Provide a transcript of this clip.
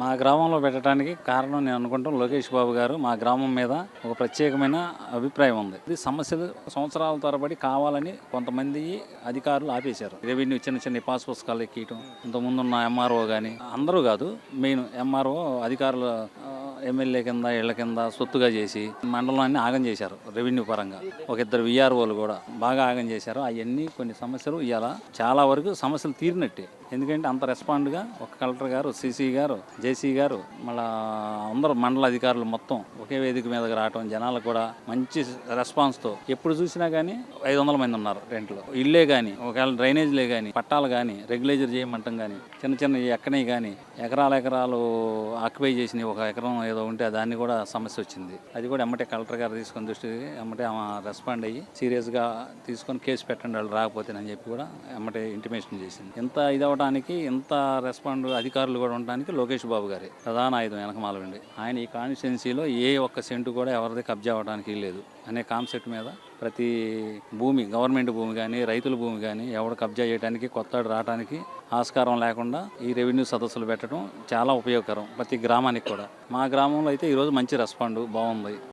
మా గ్రామంలో పెట్టడానికి కారణం నేను అనుకుంటాం లోకేష్ బాబు గారు. మా గ్రామం మీద ఒక ప్రత్యేకమైన అభిప్రాయం ఉంది. ఇది సమస్యలు సంవత్సరాల తరబడి కావాలని కొంతమంది అధికారులు ఆపేశారు. రెవెన్యూ చిన్న చిన్న పాస్ పుస్తకాలు ఎక్కియటం ఇంతకుముందు ఉన్న ఎంఆర్ఓ కానీ అందరూ కాదు మెయిన్ ఎంఆర్ఓ అధికారులు ఎమ్మెల్యే కింద ఇళ్ళ కింద సొత్తుగా చేసి మండలాన్ని ఆగం చేశారు రెవెన్యూ పరంగా. ఒక ఇద్దరు విఆర్ఓలు కూడా బాగా ఆగం చేశారు. అవన్నీ కొన్ని సమస్యలు ఇవాళ చాలా వరకు సమస్యలు తీరినట్టే. ఎందుకంటే అంత రెస్పాండ్గా ఒక కలెక్టర్ గారు సిసి గారు జేసీ గారు మళ్ళా అందరూ మండల అధికారులు మొత్తం ఒకే వేదిక మీదకి రావటం జనాలకు కూడా మంచి రెస్పాన్స్తో ఎప్పుడు చూసినా కానీ ఐదు వందల మంది ఉన్నారు రెంట్లో. ఇల్లే కానీ ఒకవేళ డ్రైనేజ్లే కానీ పట్టాలు కానీ రెగ్యులేజర్ చేయమంటాం కానీ చిన్న చిన్న ఎక్కనే కానీ ఎకరాల ఎకరాలు ఆక్యుపై చేసిన ఒక ఎకరం ఏదో ఉంటే దాన్ని కూడా సమస్య వచ్చింది. అది కూడా ఎమ్మటే కలెక్టర్ గారు తీసుకొని దృష్టి ఎమ్మటే ఆమె రెస్పాండ్ అయ్యి సీరియస్గా తీసుకొని కేసు పెట్టండి వాళ్ళు రాకపోతేనని చెప్పి కూడా ఎమ్మటే ఇంటిమేషన్ చేసింది. ఇంత ఇది ఇదవడానికి ఇంత రెస్పాండ్ అధికారులు కూడా ఉండడానికి లోకేష్ బాబు గారి ప్రధాన ఆయుధం వెనకమాలండి ఆయన ఈ కాన్స్టిట్యున్సీలో ఏ ఒక్క సెంటు కూడా ఎవరిది కబ్జా అవ్వడానికి లేదు అనే కాన్సెప్ట్ మీద ప్రతి భూమి గవర్నమెంట్ భూమి కానీ రైతుల భూమి కానీ ఎవడు కబ్జా చేయడానికి కొత్త రావడానికి ఆస్కారం లేకుండా ఈ రెవెన్యూ సదస్సులు పెట్టడం చాలా ఉపయోగకరం ప్రతి గ్రామానికి కూడా. మా గ్రామంలో అయితే ఈరోజు మంచి రెస్పాండ్ బాగుంది.